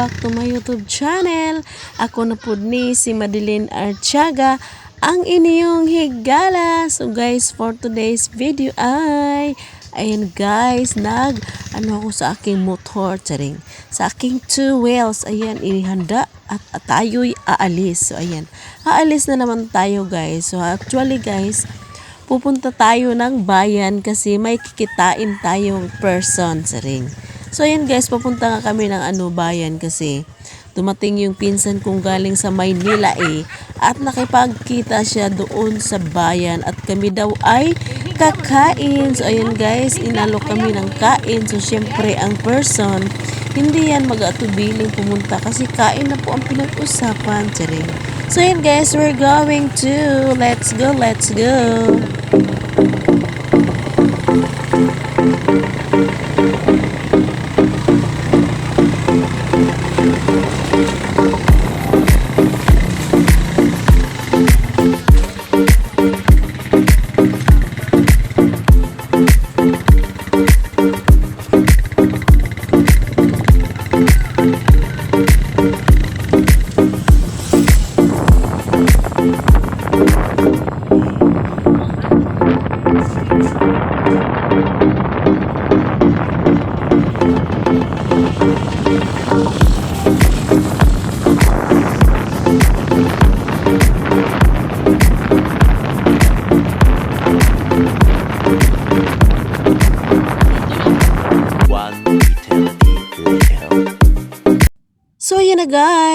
back to my YouTube channel. Ako na po ni si Madeline Archaga, ang inyong higala. So guys, for today's video ay, ayan guys, nag, ano ako sa aking motor, charing. Sa aking two wheels, ayan, inihanda at, at tayo'y aalis. So ayan, aalis na naman tayo guys. So actually guys, pupunta tayo ng bayan kasi may kikitain tayong person sa ring. So ayan guys, papunta nga kami ng ano bayan kasi dumating yung pinsan kong galing sa Maynila eh at nakipagkita siya doon sa bayan at kami daw ay kakain. So ayan guys, inalok kami ng kain. So syempre ang person, hindi yan mag-atubiling pumunta kasi kain na po ang pinag-usapan. Charing. So ayan guys, we're going to, let's go, let's go.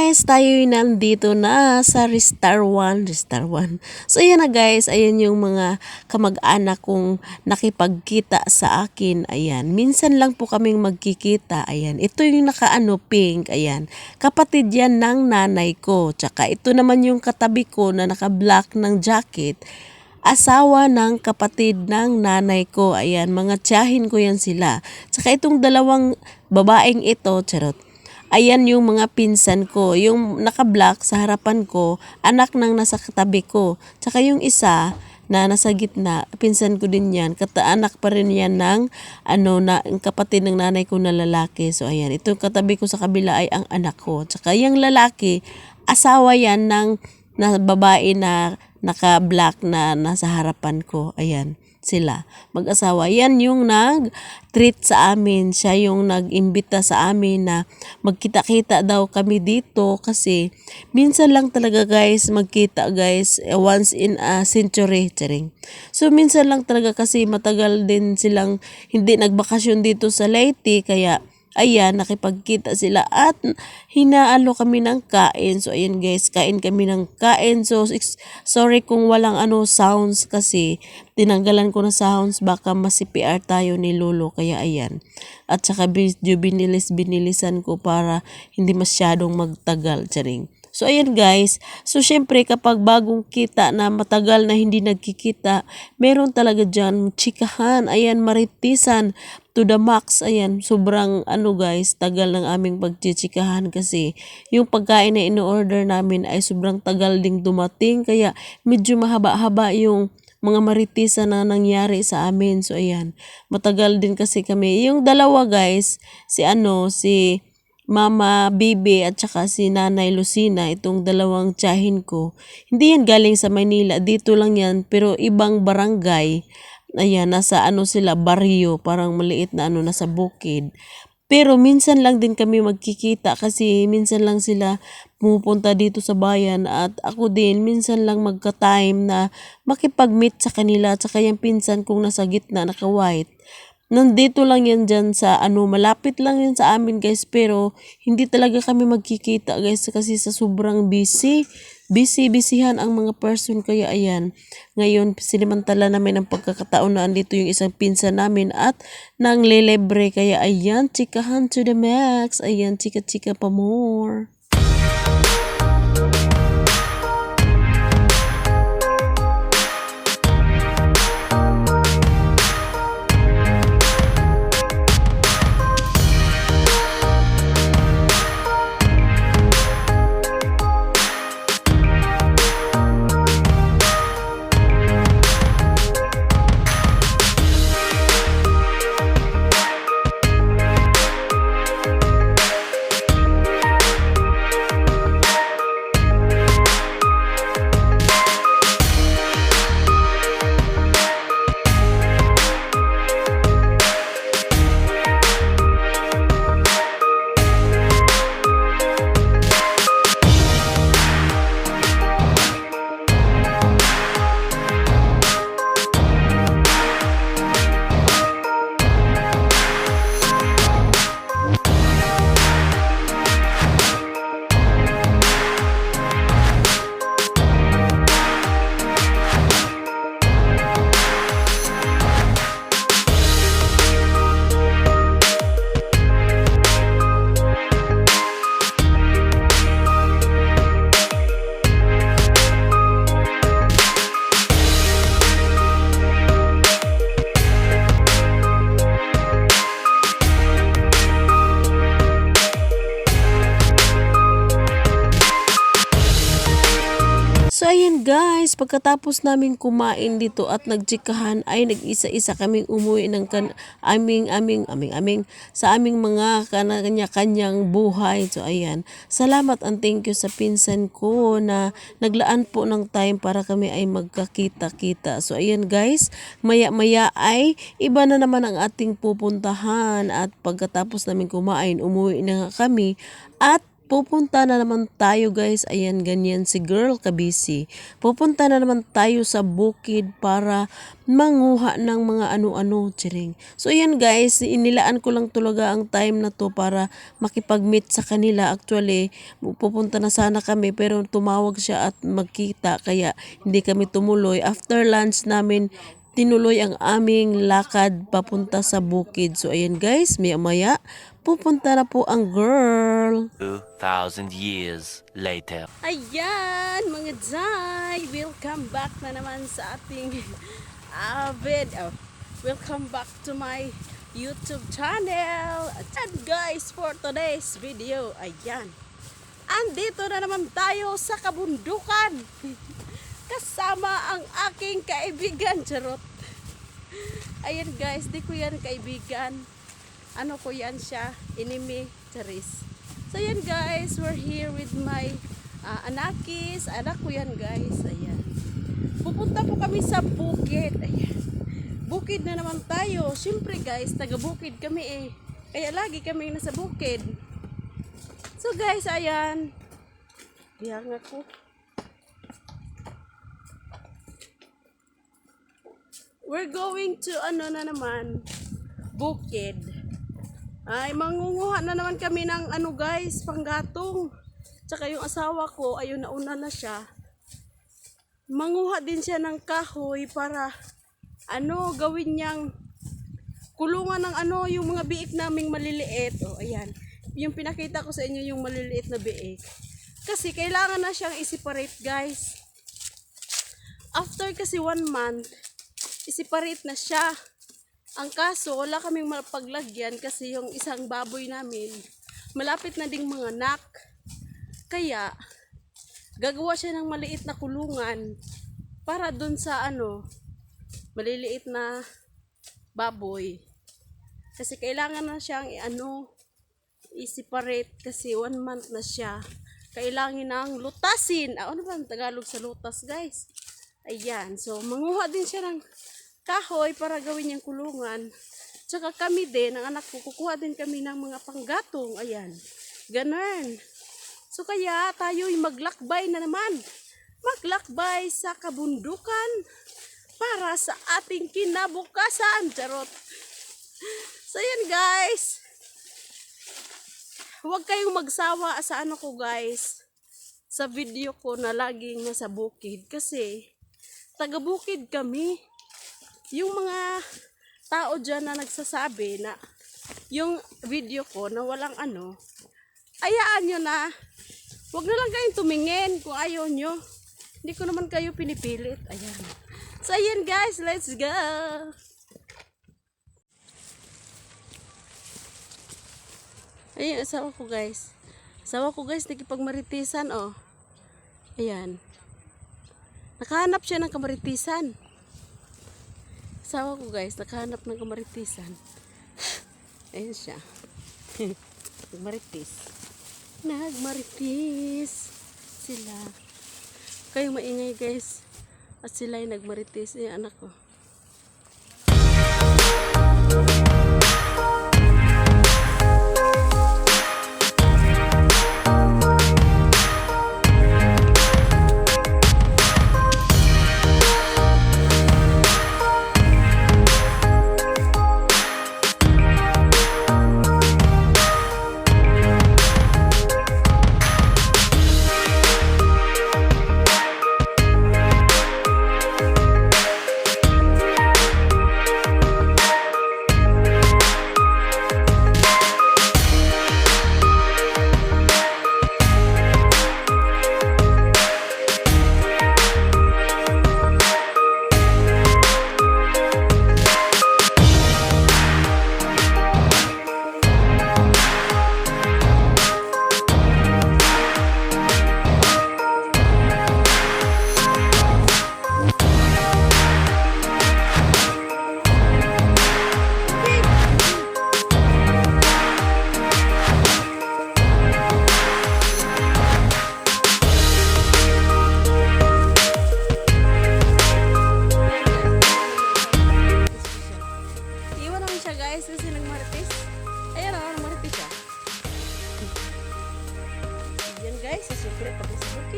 Guys, tayo nandito na sa Ristar 1, Ristar 1. So ayan na guys, ayan yung mga kamag-anak kong nakipagkita sa akin. Ayan, minsan lang po kaming magkikita. Ayan, ito yung nakaano pink. Ayan, kapatid yan ng nanay ko. Tsaka ito naman yung katabi ko na naka-black ng jacket asawa ng kapatid ng nanay ko. Ayan, mga tiyahin ko yan sila. Tsaka itong dalawang babaeng ito, charot. Ayan yung mga pinsan ko. Yung naka-black sa harapan ko, anak ng nasa katabi ko. Tsaka yung isa na nasa gitna, pinsan ko din yan. Kata-anak pa rin yan ng ano, na, kapatid ng nanay ko na lalaki. So ayan, itong katabi ko sa kabila ay ang anak ko. Tsaka yung lalaki, asawa yan ng na babae na naka-black na nasa harapan ko. Ayan, sila. Mag-asawa. Yan yung nag-treat sa amin. Siya yung nag-imbita sa amin na magkita-kita daw kami dito kasi minsan lang talaga guys magkita guys once in a century. Charing. So minsan lang talaga kasi matagal din silang hindi nagbakasyon dito sa Leyte kaya ayan, nakipagkita sila at hinaalo kami ng kain. So, ayan guys, kain kami ng kain. So, sorry kung walang ano sounds kasi tinanggalan ko na sounds baka masipiar tayo ni Lolo. Kaya ayan. At saka video binilis-binilisan ko para hindi masyadong magtagal. Charing. So, ayan guys. So, syempre, kapag bagong kita na matagal na hindi nagkikita, meron talaga dyan chikahan. Ayan, maritisan to the max. Ayan, sobrang ano guys, tagal ng aming pagchichikahan kasi yung pagkain na in-order namin ay sobrang tagal ding dumating. Kaya, medyo mahaba-haba yung mga maritisa na nangyari sa amin. So, ayan, matagal din kasi kami. Yung dalawa guys, si ano, si Mama Bibi at saka si Nanay Lucina, itong dalawang tiyahin ko. Hindi yan galing sa Maynila, dito lang yan, pero ibang barangay. Ayan, nasa ano sila, barrio, parang maliit na ano, nasa bukid. Pero minsan lang din kami magkikita kasi minsan lang sila pumupunta dito sa bayan at ako din minsan lang magka-time na makipag-meet sa kanila at saka yung pinsan kong nasa gitna naka-white. Nandito lang yan dyan sa ano, malapit lang yan sa amin guys pero hindi talaga kami magkikita guys kasi sa sobrang busy. Busy, busyhan ang mga person kaya ayan. Ngayon, sinimantala namin ang pagkakataon na andito yung isang pinsan namin at nang lelebre kaya ayan, chikahan to the max. Ayan, chika-chika pa more. Pagkatapos namin kumain dito at nagtsikahan ay nag-isa-isa kaming umuwi ng kan aming aming aming aming sa aming mga kanya-kanyang buhay. So ayan, salamat and thank you sa pinsan ko na naglaan po ng time para kami ay magkakita-kita. So ayan guys, maya-maya ay iba na naman ang ating pupuntahan at pagkatapos namin kumain, umuwi na kami at Pupunta na naman tayo guys. Ayan, ganyan si girl kabisi. Pupunta na naman tayo sa bukid para manguha ng mga ano-ano, chiring. So ayan guys, inilaan ko lang talaga ang time na to para makipag-meet sa kanila. Actually, pupunta na sana kami pero tumawag siya at magkita kaya hindi kami tumuloy. After lunch namin, tinuloy ang aming lakad papunta sa bukid. So ayan guys, maya-maya, pupunta na po ang girl. 2,000 years later. Ayan, mga Jai! Welcome back na naman sa ating avid. Oh, welcome back to my YouTube channel. And guys, for today's video, ayan. Andito na naman tayo sa kabundukan. Kasama ang aking kaibigan, charot. Ayan guys, di ko yan kaibigan. Ano ko yan siya, enemy, charis. So yan guys, we're here with my ah, anakis. Anak ko yan guys. Ayan. Pupunta po kami sa bukid. Ayan. Bukid na naman tayo. Siyempre guys, taga bukid kami eh. Kaya lagi kami nasa bukid. So guys, ayan. Biyang ako. We're going to ano na naman, bukid. Ay, mangunguha na naman kami ng ano guys, panggatong. Tsaka yung asawa ko, ayun nauna na siya. Manguha din siya ng kahoy para ano, gawin niyang kulungan ng ano, yung mga biik naming maliliit. O, ayan. Yung pinakita ko sa inyo yung maliliit na biik. Kasi kailangan na siyang i-separate guys. After kasi one month, i-separate na siya. Ang kaso, wala kaming mapaglagyan kasi yung isang baboy namin, malapit na ding mga anak. Kaya, gagawa siya ng maliit na kulungan para dun sa ano, maliliit na baboy. Kasi kailangan na siyang i-ano, i-separate kasi one month na siya. Kailangan ng lutasin. Ah, ano ba ang Tagalog sa lutas, guys? Ayan. So, manguha din siya ng kahoy para gawin niyang kulungan. Tsaka kami din, ang anak ko, kukuha din kami ng mga panggatong. Ayan. Ganun. So kaya tayo'y maglakbay na naman. Maglakbay sa kabundukan para sa ating kinabukasan. Charot. So yan guys. Huwag kayong magsawa sa ano ko guys. Sa video ko na laging nasa bukid. Kasi taga bukid kami yung mga tao dyan na nagsasabi na yung video ko na walang ano, ayaan nyo na. Huwag na lang kayong tumingin kung ayaw nyo. Hindi ko naman kayo pinipilit. Ayan. So, ayan guys. Let's go! Ayan, asawa ko guys. Asawa ko guys, nakipagmaritisan, oh. Ayan. Nakahanap siya ng kamaritisan. Asawa ko guys, nakahanap ng kamaritisan. Ayan siya. Nagmaritis. Nagmaritis sila. Kayo maingay guys. At sila ay nagmaritis. Eh, anak ko.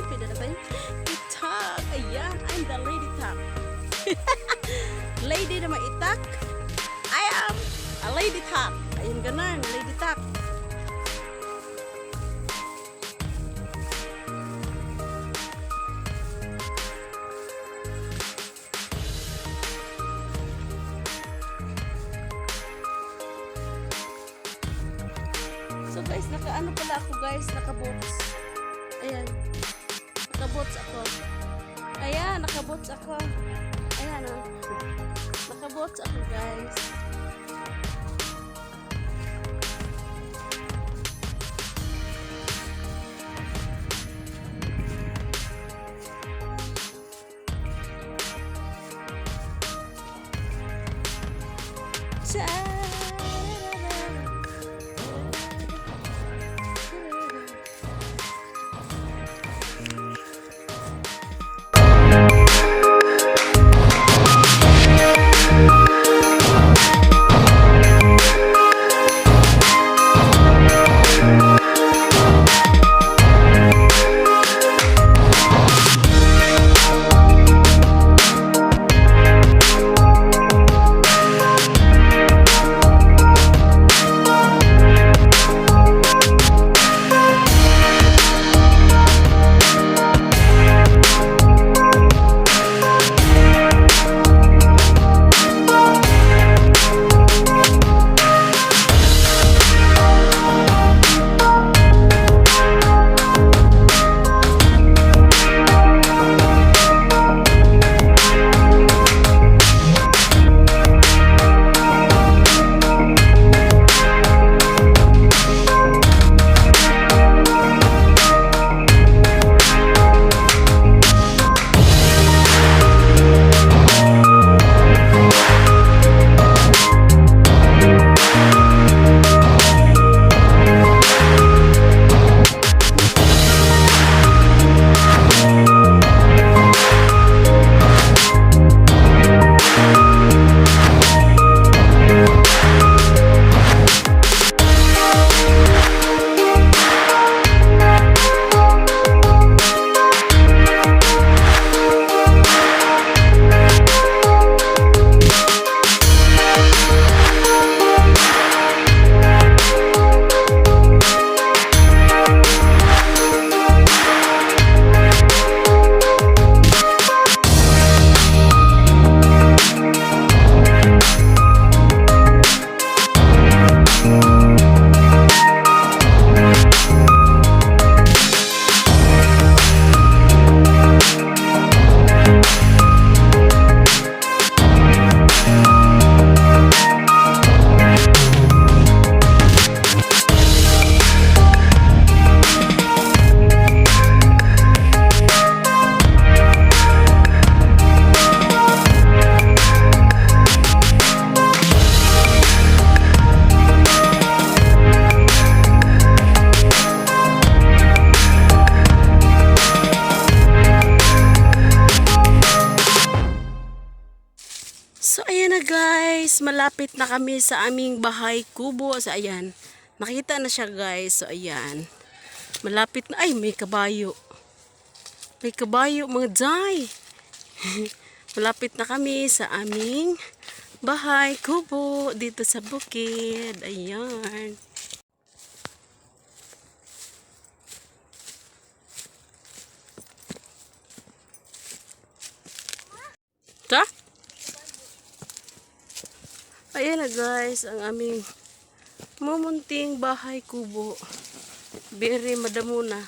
Bukid, pwede na tayo itak. Ayan, I'm the lady tak. lady na maitak. I am a lady tak. Ayun, ganun, lady tak. Guys. Malapit na kami sa aming bahay kubo. So, ayan. Nakita na siya guys. So, ayan. Malapit na. Ay, may kabayo. May kabayo, mga jay. Malapit na kami sa aming bahay kubo dito sa bukid. Ayan. Ayan na guys, ang aming mumunting bahay kubo. Very madamo na.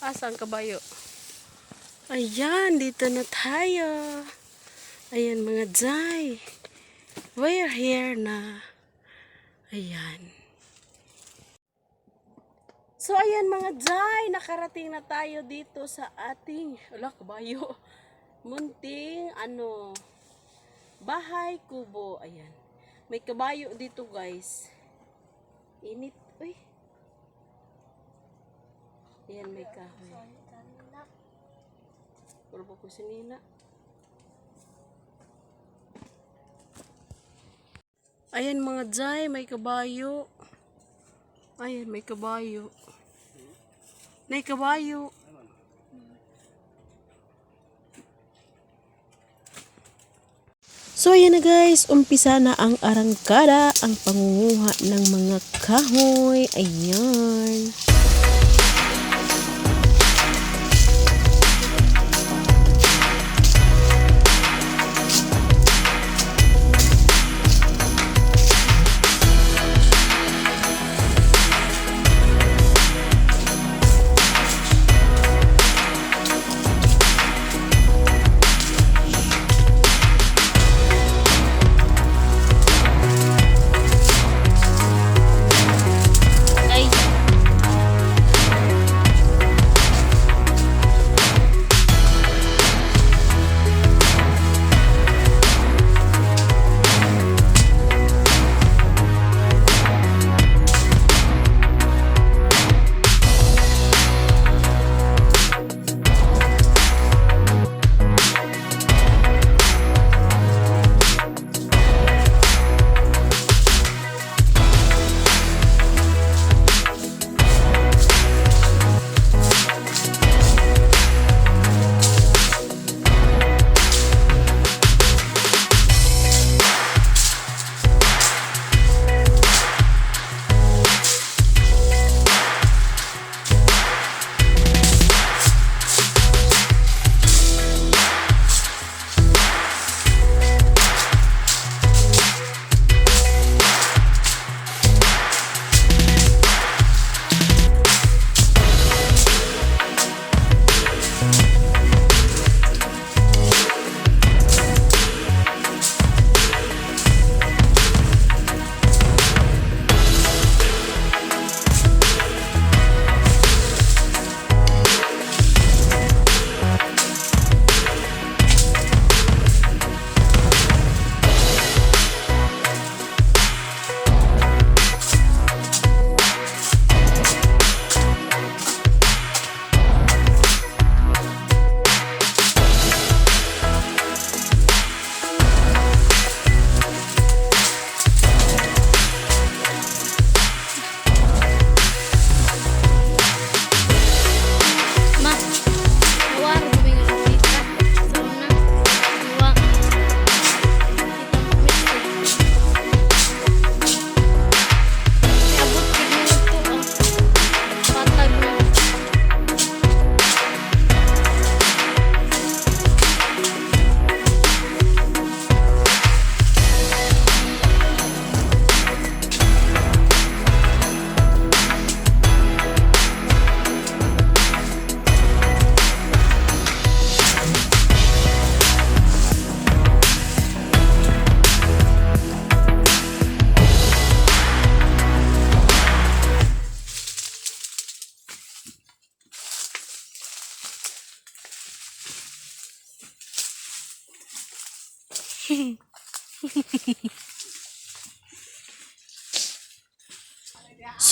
Asa ang kabayo? Ayan, dito na tayo. Ayan mga jay. We're here na. Ayan. So ayan mga jay, nakarating na tayo dito sa ating, wala kabayo, munting ano, bahay kubo. Ayan. May kabayo dito guys. Init. Uy. Ayan may kahoy. Wala ba ko sinina? Ayan mga jay, may kabayo. Ayan, may kabayo. Nay kabayo. So ayan na guys, umpisa na ang arangkada, ang pangunguha ng mga kahoy. Ayan.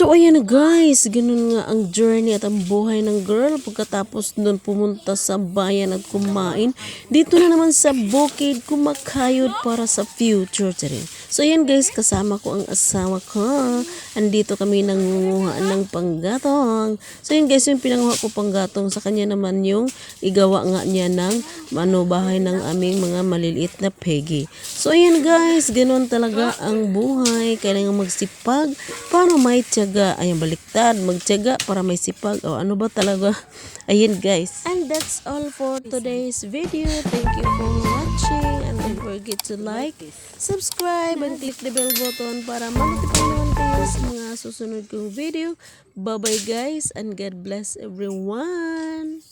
So ayan guys, ganun nga ang journey at ang buhay ng girl pagkatapos doon pumunta sa bayan at kumain. Dito na naman sa bukid kumakayod para sa future rin. So ayan guys, kasama ko ang asawa ko. Andito kami nangunguha ng panggatong. So ayan guys, yung pinanguha ko panggatong sa kanya naman yung igawa nga niya ng ano, bahay ng aming mga maliliit na peggy. So ayan guys, ganun talaga ang buhay. Kailangan magsipag para may tiyaga. Ayan, baliktad. Magtiyaga para may sipag. O ano ba talaga? Ayan guys. And that's all for today's video. Thank you for watching. And don't forget to like, subscribe, and click the bell button para ma-notify naman kayo sa mga susunod kong video. Bye-bye guys and God bless everyone.